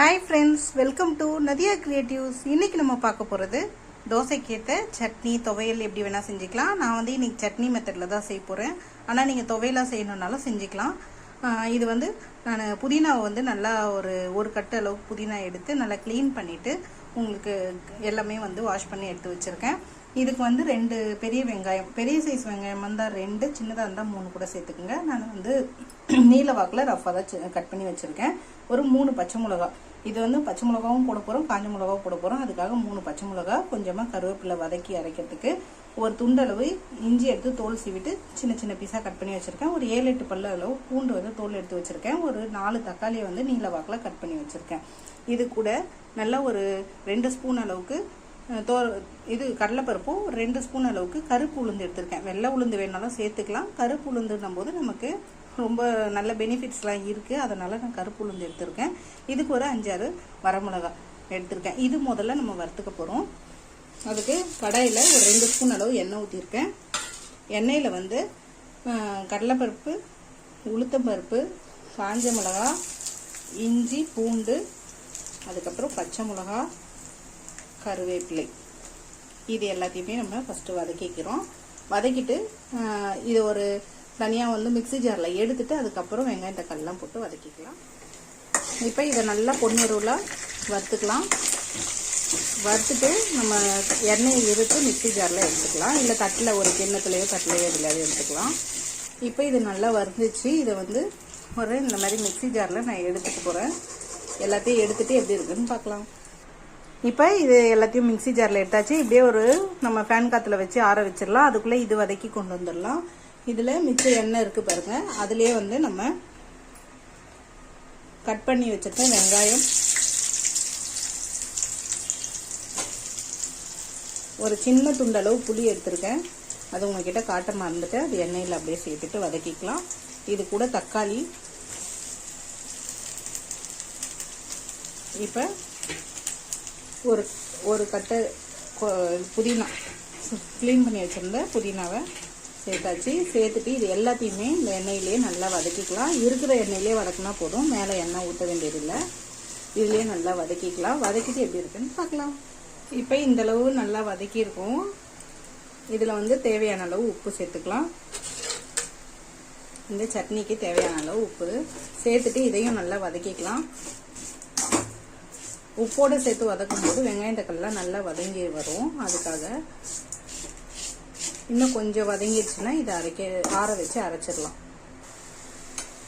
Hi friends welcome to Nadiya creatives இன்னைக்கு நம்ம பார்க்க போகிறது தோசைக்கேற்ற சட்னி துவையல் எப்படி வேணால் செஞ்சுக்கலாம். நான் வந்து இன்றைக்கி சட்னி மெத்தடில் தான் செய்ய போகிறேன் ஆனால் நீங்கள் துவையலாக செய்யணுன்னாலும் செஞ்சுக்கலாம். இது வந்து நான் புதினாவை வந்து நல்லா ஒரு ஒரு கட்டு அளவுக்கு புதினா எடுத்து நல்லா க்ளீன் பண்ணிவிட்டு உங்களுக்கு எல்லாமே வந்து வாஷ் பண்ணி எடுத்து வச்சுருக்கேன். இதுக்கு வந்து ரெண்டு பெரிய வெங்காயம் பெரிய சைஸ் வெங்காயம் வந்தால் ரெண்டு சின்னதாக இருந்தால் மூணு கூட சேர்த்துக்குங்க. நான் வந்து நீல வாக்கில் ரஃபாக தான் கட் பண்ணி வச்சுருக்கேன். ஒரு மூணு பச்சை மிளகா. இது வந்து பச்சை மிளகாவும் போட போகிறோம் காஞ்ச மிளகாவும் போட போகிறோம் அதுக்காக மூணு பச்சை மிளகா கொஞ்சமாக கருவேப்பிலை வதக்கி அரைக்கிறதுக்கு ஒரு துண்டளவு இஞ்சி எடுத்து தோல் சீவிட்டு சின்ன சின்ன பீஸாக கட் பண்ணி வச்சுருக்கேன். ஒரு ஏழு எட்டு பல்ல அளவு பூண்டு வந்து தோல் எடுத்து வச்சுருக்கேன். ஒரு நாலு தக்காளியை வந்து நீல வாக்கில் கட் பண்ணி வச்சுருக்கேன். இது கூட நல்லா ஒரு ரெண்டு ஸ்பூன் அளவுக்கு தோ இது கடலைப்பருப்பும் ரெண்டு ஸ்பூன் அளவுக்கு கருப்பு உளுந்து எடுத்திருக்கேன். வெள்ளை உளுந்து வேணாலும் சேர்த்துக்கலாம். கருப்பு உளுந்துன்னும் போது நமக்கு ரொம்ப நல்ல பெனிஃபிட்ஸ்லாம் இருக்குது அதனால் நான் கருப்பு உளுந்து எடுத்திருக்கேன். இதுக்கு ஒரு அஞ்சாறு வரமிளகா எடுத்திருக்கேன். இது முதல்ல நம்ம வறுத்துக்க போகிறோம் அதுக்கு கடாயில் ஒரு ரெண்டு ஸ்பூன் அளவு எண்ணெய் ஊற்றிருக்கேன் எண்ணெயில் வந்து கடலைப்பருப்பு உளுத்தம்பருப்பு காஞ்ச மிளகா இஞ்சி பூண்டு அதுக்கப்புறம் பச்சை மிளகா கருவேப்பிலை. இது எல்லாத்தையுமே நம்ம ஃபஸ்ட்டு வதக்கிக்கிறோம். வதக்கிட்டு இது ஒரு தனியாக வந்து மிக்ஸி ஜாரில் எடுத்துட்டு அதுக்கப்புறம் வெங்காயம் தக்காளிலாம் போட்டு வதக்கிக்கலாம். இப்போ இதை நல்லா பொன்னிறவுலாக வறுத்துக்கலாம். வறுத்துட்டு நம்ம எண்ணெயை எடுத்து மிக்ஸி ஜாரில் எடுத்துக்கலாம். இல்லை தட்டில் ஒரு கிண்ணத்துலையோ தட்டிலையோ எதுலையாவது எடுத்துக்கலாம். இப்போ இது நல்லா வறுந்துச்சு இதை வந்து ஒரு இந்த மாதிரி மிக்ஸி ஜாரில் நான் எடுத்துட்டு போகிறேன் எல்லாத்தையும் எடுத்துகிட்டு எப்படி இருக்குன்னு பார்க்கலாம். இப்போ இது எல்லாத்தையும் மிக்சி ஜாரில் எடுத்தாச்சு. இப்படியே ஒரு நம்ம ஃபேன் காற்றுல வச்சு ஆற வச்சிடலாம். அதுக்குள்ளே இது வதக்கி கொண்டு வந்துடலாம். இதில் மிச்ச எண்ணெய் இருக்குது பாருங்கள் அதிலே வந்து நம்ம கட் பண்ணி வச்சுருக்கேன் வெங்காயம் ஒரு சின்ன துண்டளவு புளி எடுத்திருக்கேன். அது உங்ககிட்ட காட்ட மறந்துட்டு அது எண்ணெயில் அப்படியே சேர்த்துட்டு வதக்கிக்கலாம். இது கூட தக்காளி. இப்போ ஒரு ஒரு கட்டை கொ- புதினா க்ளீன் பண்ணி வச்சுருந்த புதினாவை சேர்த்தாச்சு. சேர்த்துட்டு இது எல்லாத்தையுமே இந்த எண்ணெயிலேயே நல்லா வதக்கிக்கலாம். இருக்கிற எண்ணெயிலே வதக்கினா போதும். மேலே எண்ணெய் ஊற்ற வேண்டியதில்லை. இதுலேயே நல்லா வதக்கிக்கலாம். வதக்கிட்டு எப்படி இருக்குன்னு பார்க்கலாம். இப்போ இந்த அளவு நல்லா வதக்கியிருக்கோம் இதில் வந்து தேவையான அளவு உப்பு சேர்த்துக்கலாம். இந்த சட்னிக்கு தேவையான அளவு உப்பு. சேர்த்துட்டு இதையும் நல்லா வதக்கிக்கலாம். உப்போடு சேர்த்து வதக்கும் போது வெங்காயம் தக்காளிலாம் நல்லா வதங்கி வரும். அதுக்காக இன்னும் கொஞ்சம் வதங்கிடுச்சுன்னா இதை அரைக்க ஆற வச்சு அரைச்சிடலாம்.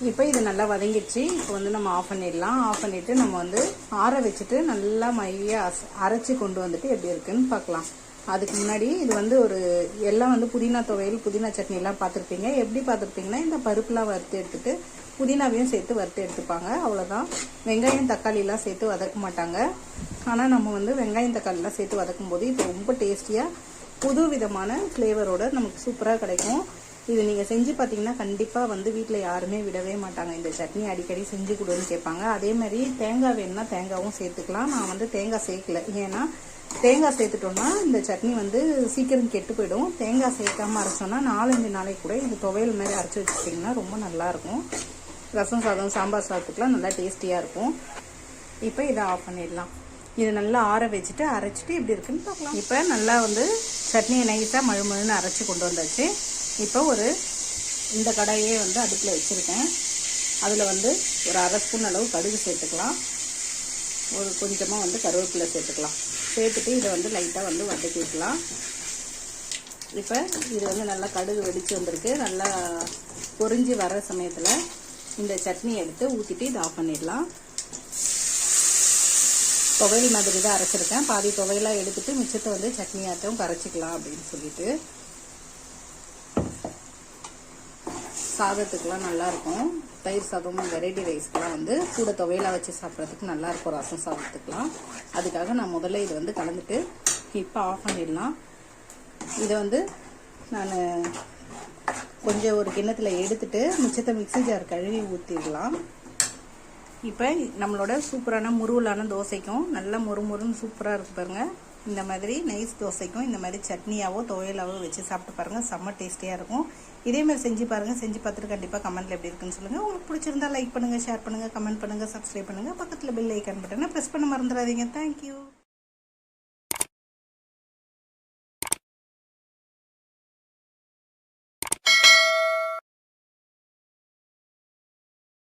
இப்போ இது நல்லா வதங்கிடுச்சு. இப்போ வந்து நம்ம ஆஃப் பண்ணிடலாம். ஆஃப் பண்ணிவிட்டு நம்ம வந்து ஆற வச்சுட்டு நல்லா மைய அஸ்- அரைச்சி கொண்டு வந்துட்டு எப்படி இருக்குன்னு பார்க்கலாம். அதுக்கு முன்னாடி இது வந்து ஒரு எல்லாம் வந்து புதினா துவையல் புதினா சட்னி எல்லாம் பார்த்துருப்பீங்க. எப்படி பார்த்துருப்பீங்கன்னா இந்த பருப்புலாம் வறுத்து எடுத்துட்டு புதினாவையும் சேர்த்து வறுத்து எடுத்துப்பாங்க. அவ்வளோதான் வெங்காயம் தக்காளிலாம் சேர்த்து வதக்க மாட்டாங்க. ஆனால் நம்ம வந்து வெங்காயம் தக்காளிலாம் சேர்த்து வதக்கும் போது இது ரொம்ப டேஸ்டியாக புது விதமான ஃப்ளேவரோட நமக்கு சூப்பராக கிடைக்கும். இது நீங்கள் செஞ்சு பார்த்தீங்கன்னா கண்டிப்பாக வந்து வீட்டில் யாருமே விடவே மாட்டாங்க. இந்த சட்னி அடிக்கடி செஞ்சு கொடுன்னு கேட்பாங்க. அதே மாதிரி தேங்காய் வேணும்னா தேங்காவும் சேர்த்துக்கலாம். நான் வந்து தேங்காய் சேர்க்கல. ஏன்னா தேங்காய் சேர்த்துட்டோம்னா இந்த சட்னி வந்து சீக்கிரம் கெட்டு போயிடும். தேங்காய் சேர்க்காம அரைச்சோம்னா நாலஞ்சு நாளைக்கு கூட இது துவையல் மாதிரி அரைச்சி வச்சுட்டிங்கன்னா ரொம்ப நல்லாயிருக்கும் ரசம் சாதம் சாம்பார் சாதத்துக்குலாம் நல்லா டேஸ்டியாக இருக்கும். இப்போ இதை ஆஃப் பண்ணிடலாம். இது நல்லா ஆற வச்சுட்டு அரைச்சிட்டு எப்படி இருக்குன்னு பார்க்கலாம். இப்போ நல்லா வந்து சட்னியை நைஸாக மழுமழுன்னு அரைச்சி கொண்டு வந்தாச்சு. இப்போ ஒரு இந்த கடாயே வந்து அடுப்பில் வச்சுருக்கேன். அதில் வந்து ஒரு அரை ஸ்பூன் அளவு கடுகு சேர்த்துக்கலாம். ஒரு கொஞ்சமாக வந்து கருவேப்பிலை சேர்த்துக்கலாம். சேர்த்துட்டு இதை வந்து லைட்டாக வந்து வதக்கி இப்போ இது வந்து நல்லா கடுகு வெடித்து வந்திருக்கு. நல்லா பொறிஞ்சி வர சமயத்தில் இந்த சட்னி எடுத்து ஊற்றிட்டு இதை ஆஃப் பண்ணிடலாம். துவையல் மாதிரி தான் அரைச்சிருக்கேன். பாதி துவையலாக எடுத்துட்டு மிச்சத்தை வந்து சட்னியாட்டம் கரைச்சிக்கலாம் அப்படின்னு சொல்லிட்டு. சாதத்துக்கெலாம் நல்லாயிருக்கும் தயிர் சாதம் வெரைட்டி ரைஸ்க்கெலாம் வந்து கூட துவையலாக வச்சு சாப்பிட்றதுக்கு நல்லாயிருக்கும் ரசம் சாதத்துக்கெலாம் அதுக்காக நான் முதல்ல இது வந்து கலந்துட்டு இப்போ ஆஃப் பண்ணிடலாம். இதை வந்து நான் கொஞ்சம் ஒரு கிண்ணத்தில் எடுத்துட்டு மிச்சத்தை மிக்சி ஜார் கழுவி ஊற்றிடலாம் இப்போ நம்மளோட சூப்பரான முருவலான தோசைக்கும் நல்லா முறுமுறுன்னு சூப்பராக இருக்கு பாருங்கள் இந்த மாதிரி நைஸ் தோசைக்கும் இந்த மாதிரி சட்னியாவோ துவையலாவோ வச்சு சாப்பிட்டு பாருங்கள் செம்ம டேஸ்டியாக இருக்கும். இதே மாதிரி செஞ்சு பாருங்கள் செஞ்சு பார்த்துட்டு கண்டிப்பாக கமெண்ட்டில் எப்படி இருக்குன்னு சொல்லுங்கள் உங்களுக்கு பிடிச்சிருந்தா லைக் பண்ணுங்கள் ஷேர் பண்ணுங்கள் கமெண்ட் பண்ணுங்கள் சப்ஸ்கிரைப் பண்ணுங்கள் பக்கத்தில் பெல் ஐக்கான் பட்டனை ப்ரெஸ் பண்ண மறந்துடாதீங்க. தேங்க்யூ